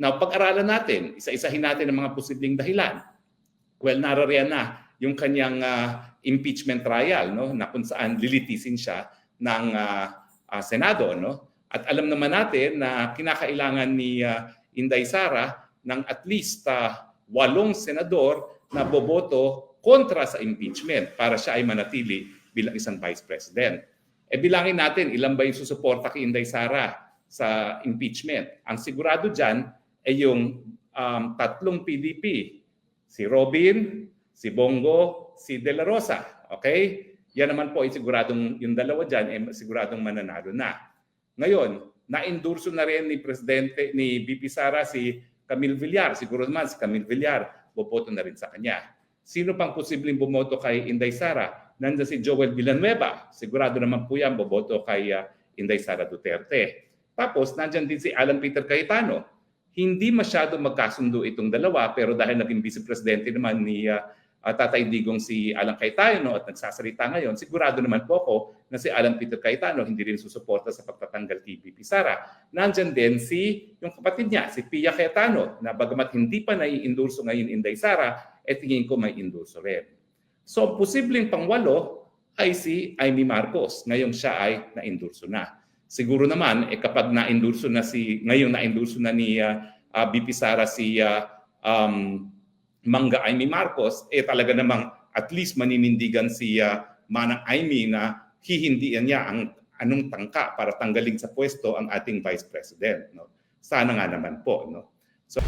Now, pag-aralan natin, isa-isahin natin ang mga posibleng dahilan. Well, narariyan na yung kanyang ah, impeachment trial, no, na kung saan lilitisin siya ng ah, ah, Senado, no? At alam naman natin na kinakailangan ni ah, Inday Sara ng at least ah, walong senador na boboto kontra sa impeachment para siya ay manatili bilang isang vice president. E bilangin natin ilan ba yung susuporta kay Inday Sara sa impeachment. Ang sigurado dyan ay yung um, tatlong PDP. Si Robin, si Bongo, si De La Rosa. Okay? Yan naman po ay siguradong yung dalawa dyan ay siguradong mananalo na. Ngayon, na-endorso na rin ni Presidente, ni BP Sara si Camille Villar. Siguro naman si Camille Villar, boboto na rin sa kanya. Sino pang posibleng bumoto kay Inday Sara? Nandiyan si Joel Villanueva. Sigurado naman po yan, boboto kay ah, Inday Sara Duterte. Tapos, nandiyan din si Alan Peter Cayetano. Hindi masyado magkasundo itong dalawa, pero dahil naging vice presidente naman ni ah, ah, Tatay Digong si Alan Cayetano at nagsasalita ngayon, sigurado naman po ako na si Alan Peter Cayetano hindi rin susuporta sa pagtatanggal kay BP Sara. Nandiyan din si yung kapatid niya, si Pia Cayetano, na bagamat hindi pa nai-endorso ngayon Inday Sara, eh tingin ko may endorso rin. So, posibleng pangwalo ay si Amy Marcos. Ngayong siya ay na-endorso na. Siguro naman, eh, kapag na-endorso na si, ngayong na-endorso na ni ah, ah, BP Sara si ah, um, Mangga Amy Marcos, eh talaga namang at least maninindigan si ah, Manang Amy na hihindihan niya ang anong tangka para tanggalin sa pwesto ang ating Vice President. No? Sana nga naman po. No? So,